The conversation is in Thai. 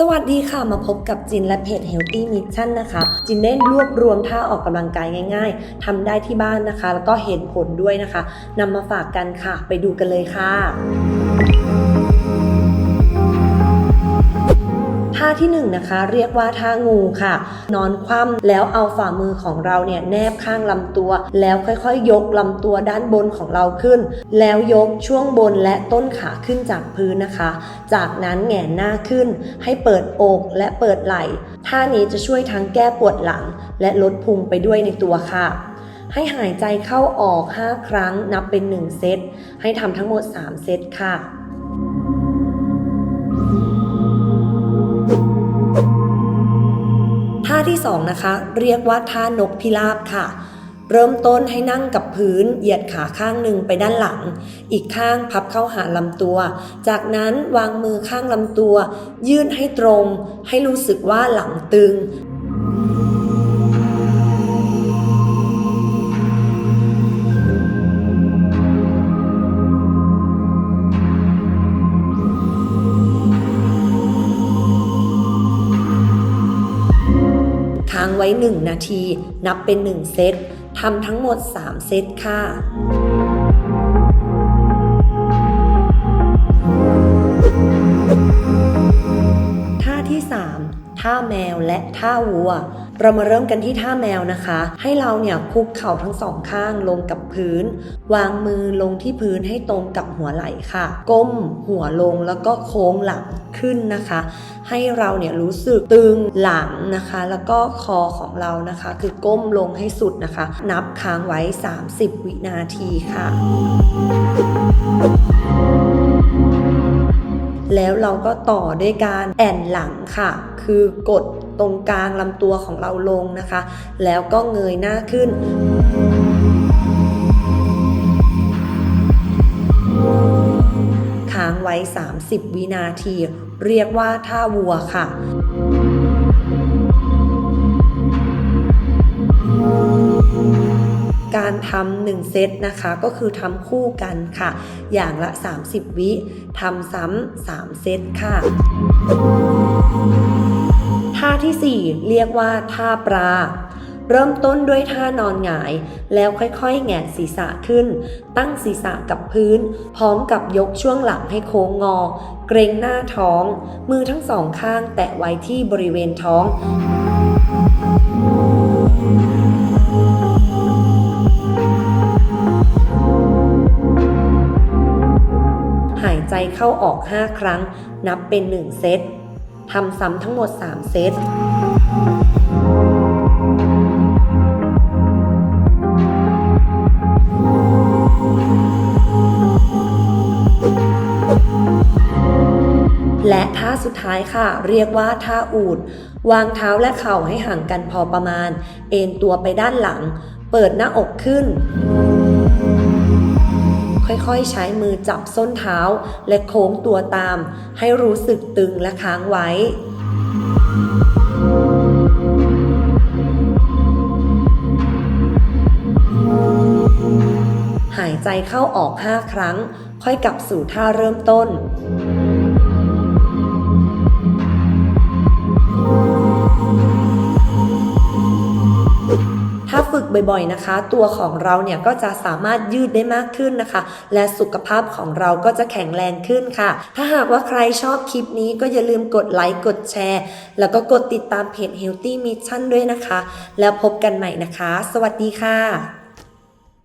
สวัสดีค่ะมาพบกับจินและเพจ Healthy Mission นะคะ จินได้รวบรวมท่าออกกำลังกายง่ายๆทำได้ที่บ้านนะคะ แล้วก็เห็นผลด้วยนะคะนำมาฝากกันค่ะ ไปดูกันเลยค่ะ ท่าที่1นงนะคะเรียกว่าท่างูค่ะ นอนคว่ำแล้วเอาฝ่ามือของเราเนี่ยแนบข้างลำตัว แล้วค่อยๆ ยกลำตัวด้านบนของเราขึ้น แล้วยกช่วงบนและต้นขาขึ้นจากพื้นนะคะ จากนั้นแหงนหน้าขึ้น ให้เปิดอกและเปิดไหล่ท่านี้จะช่วยทั้งแก้ปวดหลัง และลดพุงไปด้วยในตัวค่ะให้หายใจเข้าออก 5 ครั้งนับเป็น 1 เซต ให้ทำทั้งหมด 3 เซตค่ะ ท่าที่2นะคะ เรียกว่าท่านกพิราบค่ะ เริ่มต้นให้นั่งกับพื้น เหยียดขาข้างหนึ่งไปด้านหลัง อีกข้างพับเข้าหาลำตัว จากนั้นวางมือข้างลำตัว ยื่นให้ตรง ให้รู้สึกว่าหลังตึง ค้างไว้ 1 นาที นับเป็น 1 เซตทำทั้งหมด 3 เซตค่ะ ท่าแมวและท่าวัว เรามาเริ่มกันที่ท่าแมวนะคะ ให้เราเนี่ยคุกเข่าทั้งสองข้างลงกับพื้น วางมือลงที่พื้นให้ตรงกับหัวไหล่ค่ะ ก้มหัวลงแล้วก็โค้งหลังขึ้นนะคะ ให้เราเนี่ยรู้สึกตึงหลังนะคะ แล้วก็คอของเรานะคะ คือก้มลงให้สุดนะคะ นับค้างไว้ 30 วินาทีค่ะ แล้วเราก็ต่อด้วยการแอนหลังค่ะ คือกดตรงกลางลำตัวของเราลงนะคะ แล้วก็เงยหน้าขึ้นค้างไว้ 30 วินาที เรียกว่าท่าวัวค่ะ การทำหนึ่งเซตนะคะ ก็คือทำคู่กันค่ะ อย่างละ 30 วิทำซ้ำ3เซตค่ะท่าทีสี่4 เรียกว่าท่าปลาเริ่มต้นด้วยท่านอนหงาย แล้วค่อยๆ แงนศีรษะขึ้น ตั้งศีรษะกับพื้น พร้อมกับยกช่วงหลังให้โค้งงอ เกรงหน้าท้อง มือทั้งสองข้างแตะไว้ที่บริเวณท้อง เข้าออก 5 ครั้ง นับเป็น 1 เซตทำซ้ำทั้งหมด 3 เซตและท่าสุดท้ายค่ะ เรียกว่าท่าอูด วางเท้าและเข่าให้ห่างกันพอประมาณ เอนตัวไปด้านหลัง เปิดหน้าอกขึ้น ค่อยๆ ใช้มือจับส้นเท้า และโค้งตัวตาม ให้รู้สึกตึงและค้างไว้หายใจเข้าออก 5 ครั้ง ค่อยกลับสู่ท่าเริ่มต้น บ่อยๆนะคะ ตัวของเราเนี่ยก็จะสามารถยืดได้มากขึ้นนะคะ และสุขภาพของเราก็จะแข็งแรงขึ้นค่ะ ถ้าหากว่าใครชอบคลิปนี้ก็อย่าลืมกดไลค์กดแชร์ แล้วก็กดติดตามเพจ Healthy Mission ด้วยนะคะ แล้วพบกันใหม่นะคะ สวัสดีค่ะ